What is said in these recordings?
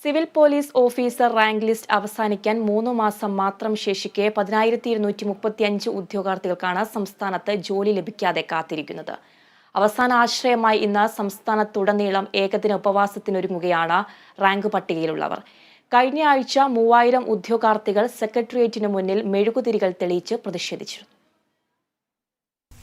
Civil police officer rank list അവസാനിക്കാൻ മൂന്ന് മാസം മാത്രം ശേഷിക്കെ പതിനായിരത്തി ഇരുന്നൂറ്റി മുപ്പത്തി അഞ്ച് ഉദ്യോഗാർത്ഥികൾക്കാണ് സംസ്ഥാനത്ത് ജോലി ലഭിക്കാതെ കാത്തിരിക്കുന്നത്. അവസാന ആശ്രയമായി ഇന്ന് സംസ്ഥാനത്തുടനീളം ഏകദിന ഉപവാസത്തിനൊരുങ്ങുകയാണ് റാങ്ക് പട്ടികയിലുള്ളവർ. കഴിഞ്ഞ ആഴ്ച മൂവായിരം ഉദ്യോഗാർത്ഥികൾ സെക്രട്ടേറിയറ്റിന് മുന്നിൽ മെഴുകുതിരികൾ തെളിയിച്ച് പ്രതിഷേധിച്ചിരുന്നു.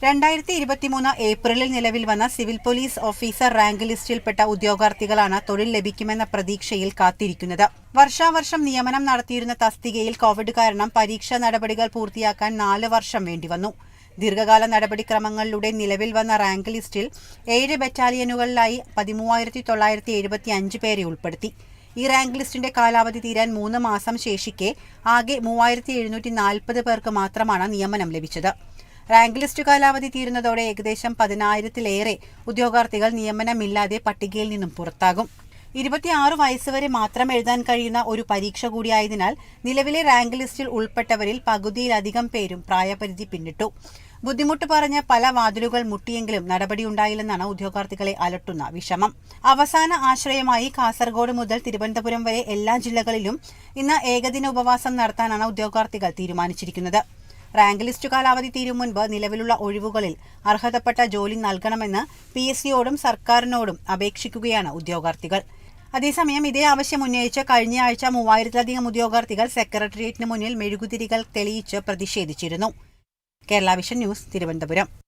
രണ്ടായിരത്തി ഇരുപത്തിമൂന്ന് ഏപ്രിലിൽ നിലവിൽ വന്ന സിവിൽ പോലീസ് ഓഫീസർ റാങ്ക് ലിസ്റ്റിൽപ്പെട്ട ഉദ്യോഗാർത്ഥികളാണ് തൊഴിൽ ലഭിക്കുമെന്ന പ്രതീക്ഷയിൽ കാത്തിരിക്കുന്നത്. വർഷാവർഷം നിയമനം നടത്തിയിരുന്ന തസ്തികയിൽ കോവിഡ് കാരണം പരീക്ഷാ നടപടികൾ പൂർത്തിയാക്കാൻ നാല് വർഷം വേണ്ടിവന്നു ദീർഘകാല നടപടിക്രമങ്ങളിലൂടെ നിലവിൽ വന്ന റാങ്ക് ലിസ്റ്റിൽ ഏഴ് ബറ്റാലിയനുകളിലായി പതിമൂവായിരത്തി തൊള്ളായിരത്തി എഴുപത്തി അഞ്ച് പേരെ ഉൾപ്പെടുത്തി. ഈ റാങ്ക് ലിസ്റ്റിന്റെ കാലാവധി തീരാൻ മൂന്ന് മാസം ശേഷിക്കെ ആകെ മൂവായിരത്തി എഴുന്നൂറ്റി നാൽപ്പത് പേർക്ക് മാത്രമാണ് നിയമനം ലഭിച്ചത്. റാങ്ക് ലിസ്റ്റ് കാലാവധി തീരുന്നതോടെ ഏകദേശം പതിനായിരത്തിലേറെ ഉദ്യോഗാർത്ഥികൾ നിയമനമില്ലാതെ പട്ടികയിൽ നിന്നും പുറത്താകും. ഇരുപത്തിയാറ് വയസ്സുവരെ മാത്രം എഴുതാൻ കഴിയുന്ന ഒരു പരീക്ഷ കൂടിയായതിനാൽ നിലവിലെ റാങ്ക് ലിസ്റ്റിൽ ഉൾപ്പെട്ടവരിൽ പകുതിയിലധികം പേരും പ്രായപരിധി പിന്നിട്ടു. ബുദ്ധിമുട്ട് പറഞ്ഞ് പല വാതിലുകൾ മുട്ടിയെങ്കിലും നടപടിയുണ്ടായില്ലെന്നാണ് ഉദ്യോഗാർത്ഥികളെ അലട്ടുന്ന വിഷമം. അവസാന ആശ്രയമായി കാസർഗോഡ് മുതൽ തിരുവനന്തപുരം വരെ എല്ലാ ജില്ലകളിലും ഇന്ന് ഏകദിന ഉപവാസം നടത്താനാണ് ഉദ്യോഗാർത്ഥികൾ തീരുമാനിച്ചിരിക്കുന്നത്. റാങ്ക് ലിസ്റ്റ് കാലാവധി തീരും മുൻപ് നിലവിലുള്ള ഒഴിവുകളിൽ അർഹതപ്പെട്ട ജോലി നൽകണമെന്ന് പി എസ് സിയോടും സർക്കാരിനോടും അപേക്ഷിക്കുകയാണ് ഉദ്യോഗാർത്ഥികൾ. അതേസമയം ഇതേ ആവശ്യം ഉന്നയിച്ച് കഴിഞ്ഞ ആഴ്ച മൂവായിരത്തിലധികം ഉദ്യോഗാർത്ഥികൾ സെക്രട്ടേറിയറ്റിന് മുന്നിൽ മെഴുകുതിരികൾ തെളിയിച്ച് പ്രതിഷേധിച്ചിരുന്നു. Kerala vision news Thiruvananthapuram.